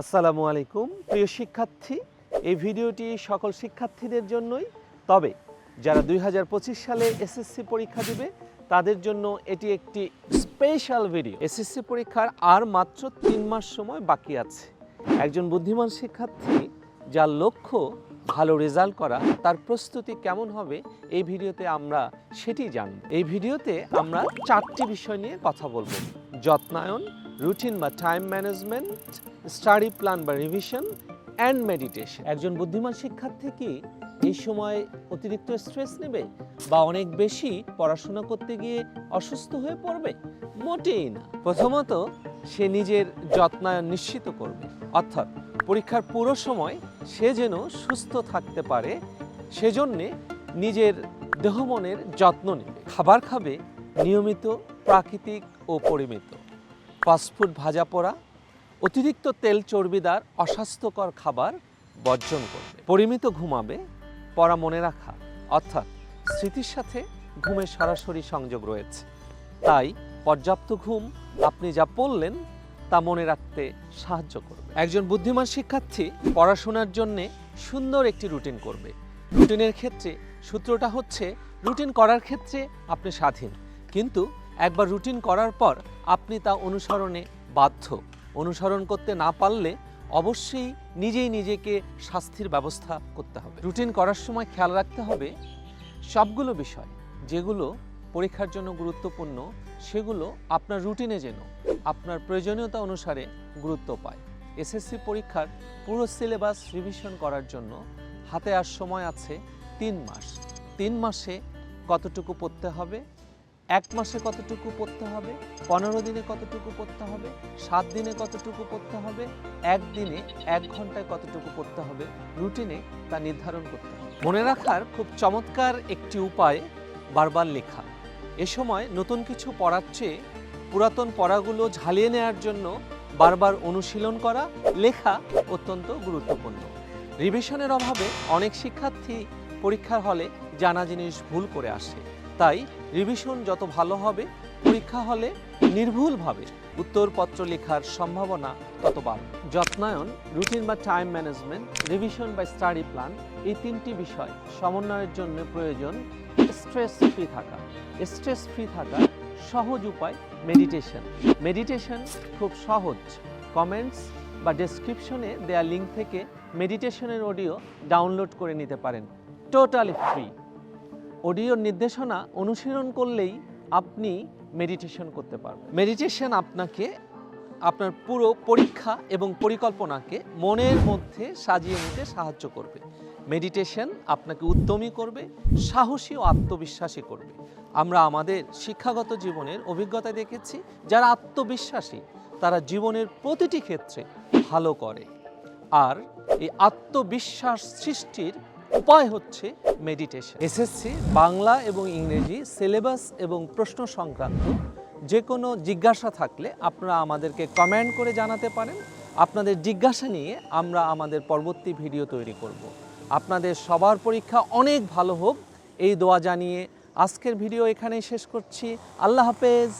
আসসালামু আলাইকুম। প্রিয় শিক্ষার্থী, এই ভিডিওটি সকল শিক্ষার্থীদের জন্যই। তবে যারা দুই হাজার পঁচিশ সালে এসএসসি পরীক্ষা দিবে, তাদের জন্য এটি একটি স্পেশাল ভিডিও। এসএসসি পরীক্ষার আর মাত্র তিন মাস সময় বাকি আছে। একজন বুদ্ধিমান শিক্ষার্থী যার লক্ষ্য ভালো রেজাল্ট করা, তার প্রস্তুতি কেমন হবে, এই ভিডিওতে আমরা সেটি জানব। এই ভিডিওতে আমরা চারটি বিষয় নিয়ে কথা বলব। যত্নায়ন রুটিন বা টাইম ম্যানেজমেন্ট স্টাডি প্ল্যান বা রিভিশন অ্যান্ড মেডিটেশন একজন বুদ্ধিমান শিক্ষার্থী কি এই সময় অতিরিক্ত স্ট্রেস নেবে বা অনেক বেশি পড়াশোনা করতে গিয়ে অসুস্থ হয়ে পড়বে? মোটেই না। প্রথমত, সে নিজের যত্নায়ন নিশ্চিত করবে। অর্থাৎ, পরীক্ষার পুরো সময় সে যেন সুস্থ থাকতে পারে, সেজন্যে নিজের দেহমনের যত্ন নেবে। খাবার খাবে নিয়মিত, প্রাকৃতিক ও পরিমিত। ফাস্টফুড ভাজা পোড়া, অতিরিক্ত তেল চর্বিদার অস্বাস্থ্যকর খাবার বর্জন করবে। পরিমিত ঘুমাবে, পড়া মনে রাখা, অর্থাৎ স্মৃতির সাথে ঘুমের সরাসরি সংযোগ রয়েছে। তাই পর্যাপ্ত ঘুম আপনি যা পড়লেন তা মনে রাখতে সাহায্য করবে। একজন বুদ্ধিমান শিক্ষার্থী পড়াশোনার জন্যে সুন্দর একটি রুটিন করবে। রুটিনের ক্ষেত্রে সূত্রটা হচ্ছে, রুটিন করার ক্ষেত্রে আপনি স্বাধীন, কিন্তু একবার রুটিন করার পর আপনি তা অনুসরণে বাধ্য। অনুসরণ করতে না পারলে অবশ্যই নিজেই নিজেকে শাস্তির ব্যবস্থা করতে হবে। রুটিন করার সময় খেয়াল রাখতে হবে সবগুলো বিষয়, যেগুলো পরীক্ষার জন্য গুরুত্বপূর্ণ, সেগুলো আপনার রুটিনে যেন আপনার প্রয়োজনীয়তা অনুসারে গুরুত্ব পায়। এসএসসি পরীক্ষার পুরো সিলেবাস রিভিশন করার জন্য হাতে আর সময় আছে তিন মাস। তিন মাসে কতটুকু পড়তে হবে এক মাসে কতটুকু পড়তে হবে? পনেরো দিনে কতটুকু পড়তে হবে? সাত দিনে কতটুকু পড়তে হবে? একদিনে এক ঘন্টায় কতটুকু পড়তে হবে? রুটিনে তা নির্ধারণ করতে হবে। মনে রাখার খুব চমৎকার একটি উপায় বারবার লেখা। এ সময় নতুন কিছু পড়ার চেয়ে পুরাতন পড়াগুলো ঝালিয়ে নেওয়ার জন্য বারবার অনুশীলন করা, লেখা অত্যন্ত গুরুত্বপূর্ণ। রিভিশনের অভাবে অনেক শিক্ষার্থী পরীক্ষার হলে জানা জিনিস ভুল করে আসে। তাই রিভিশন যত ভালো হবে, পরীক্ষা হলে নির্ভুলভাবে উত্তরপত্র লেখার সম্ভাবনা তত বাড়বে যত্নায়ন রুটিন বা টাইম ম্যানেজমেন্ট রিভিশন বা স্টাডি প্ল্যান এই তিনটি বিষয় সমন্বয়ের জন্য প্রয়োজন। স্ট্রেস ফ্রি থাকা। স্ট্রেস ফ্রি থাকা সহজ উপায় মেডিটেশন মেডিটেশন খুব সহজ। কমেন্টস বা ডেসক্রিপশনে দেয়া লিঙ্ক থেকে মেডিটেশনের অডিও ডাউনলোড করে নিতে পারেন। টোটালি ফ্রি অডিওর নির্দেশনা অনুশীলন করলেই আপনি মেডিটেশন করতে পারবেন। মেডিটেশন আপনাকে, আপনার পুরো পরীক্ষা এবং পরিকল্পনাকে মনের মধ্যে সাজিয়ে নিতে সাহায্য করবে। মেডিটেশন আপনাকে উদ্যমী করবে, সাহসী ও আত্মবিশ্বাসী করবে। আমরা আমাদের শিক্ষাগত জীবনের অভিজ্ঞতা দেখেছি, যারা আত্মবিশ্বাসী, তারা জীবনের প্রতিটি ক্ষেত্রে ভালো করে। আর এই আত্মবিশ্বাস সৃষ্টির উপায় হচ্ছে মেডিটেশন এসএসসি, বাংলা এবং ইংরেজি সিলেবাস এবং প্রশ্ন সংক্রান্ত যে কোনো জিজ্ঞাসা থাকলে আপনারা আমাদেরকে কমেন্ট করে জানাতে পারেন। আপনাদের জিজ্ঞাসা নিয়ে আমরা আমাদের পরবর্তী ভিডিও তৈরি করব। আপনাদের সবার পরীক্ষা অনেক ভালো হোক। এই দোয়া জানিয়ে আজকের ভিডিও এখানেই শেষ করছি। আল্লাহ হাফেজ।